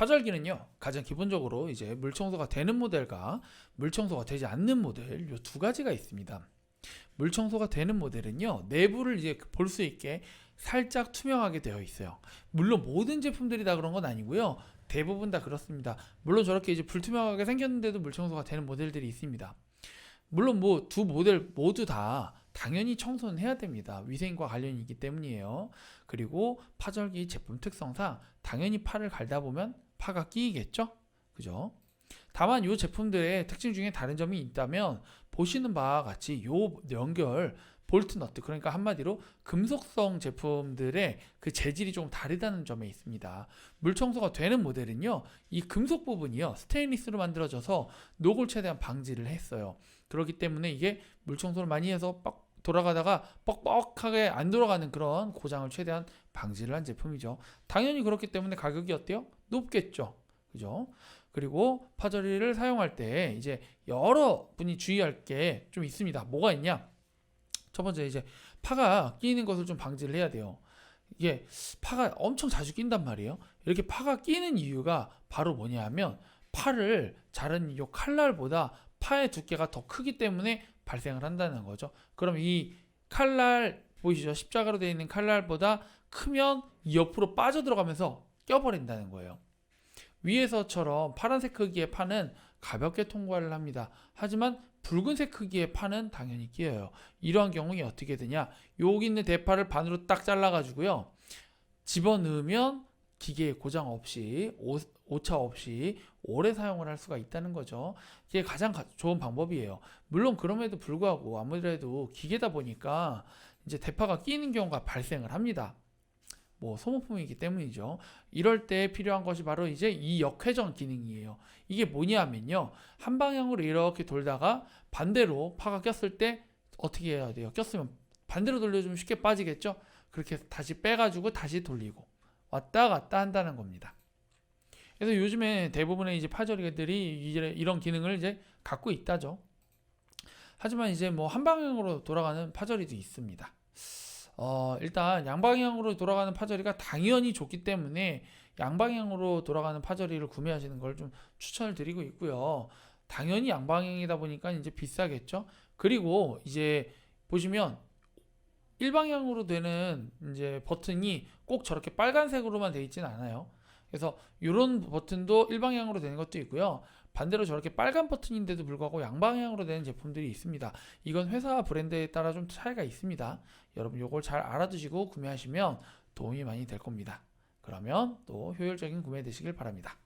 파절기는요 가장 기본적으로 이제 물 청소가 되는 모델과 물 청소가 되지 않는 모델 요두 가지가 있습니다. 물 청소가 되는 모델은요 내부를 이제 볼 수 있게 살짝 투명하게 되어 있어요. 물론 모든 제품들이 다 그런 건 아니고요. 대부분 다 그렇습니다. 물론 저렇게 이제 불투명하게 생겼는데도 물 청소가 되는 모델들이 있습니다. 물론 뭐 두 모델 모두 다 당연히 청소는 해야 됩니다. 위생과 관련이 있기 때문이에요. 그리고 파절기 제품 특성상 당연히 파를 갈다 보면 파가 끼이겠죠? 그죠? 다만 이 제품들의 특징 중에 다른 점이 있다면 보시는 바와 같이 요 연결 볼트 너트 그러니까 한마디로 금속성 제품들의 그 재질이 좀 다르다는 점에 있습니다. 물 청소가 되는 모델은요. 이 금속 부분이요. 스테인리스로 만들어져서 녹을 최대한 방지를 했어요. 그렇기 때문에 이게 물 청소를 많이 해서 뻑 돌아가다가 뻑뻑하게 안 돌아가는 그런 고장을 최대한 방지를 한 제품이죠. 당연히 그렇기 때문에 가격이 어때요? 높겠죠. 그죠? 그리고 파절이를 사용할 때 이제 여러 분이 주의할 게 좀 있습니다. 뭐가 있냐? 첫 번째 이제 파가 끼는 것을 좀 방지를 해야 돼요. 이게 파가 엄청 자주 낀단 말이에요. 이렇게 파가 끼는 이유가 바로 뭐냐면 파를 자른 이 칼날보다 파의 두께가 더 크기 때문에 발생을 한다는 거죠. 그럼 이 칼날 보이시죠? 십자가로 되어 있는 칼날보다 크면 이 옆으로 빠져 들어가면서 껴버린다는 거예요. 위에서처럼 파란색 크기의 파는 가볍게 통과를 합니다. 하지만 붉은색 크기의 파는 당연히 끼어요. 이러한 경우에 어떻게 되냐? 여기 있는 대파를 반으로 딱 잘라가지고요. 집어넣으면 기계 고장 없이 오, 오차 없이 오래 사용을 할 수가 있다는 거죠. 이게 가장 가- 좋은 방법이에요. 물론 그럼에도 불구하고 아무래도 기계다 보니까 이제 대파가 끼는 경우가 발생을 합니다. 뭐 소모품이기 때문이죠. 이럴 때 필요한 것이 바로 이제 이 역회전 기능이에요. 이게 뭐냐면요. 한 방향으로 이렇게 돌다가 반대로 파가 꼈을 때 어떻게 해야 돼요? 꼈으면 반대로 돌려주면 쉽게 빠지겠죠? 그렇게 다시 빼가지고 다시 돌리고 왔다 갔다 한다는 겁니다. 그래서 요즘에 대부분의 이제 파절이들이 이런 기능을 이제 갖고 있다죠. 하지만 이제 뭐 한 방향으로 돌아가는 파절이도 있습니다. 어, 일단 양방향으로 돌아가는 파절이가 당연히 좋기 때문에 양방향으로 돌아가는 파절이를 구매하시는 걸 좀 추천을 드리고 있고요. 당연히 양방향이다 보니까 이제 비싸겠죠. 그리고 이제 보시면 일방향으로 되는 이제 버튼이 꼭 저렇게 빨간색으로만 되어 있지는 않아요. 그래서 이런 버튼도 일방향으로 되는 것도 있고요. 반대로 저렇게 빨간 버튼인데도 불구하고 양방향으로 되는 제품들이 있습니다. 이건 회사 브랜드에 따라 좀 차이가 있습니다. 여러분 요걸 잘 알아두시고 구매하시면 도움이 많이 될 겁니다. 그러면 또 효율적인 구매 되시길 바랍니다.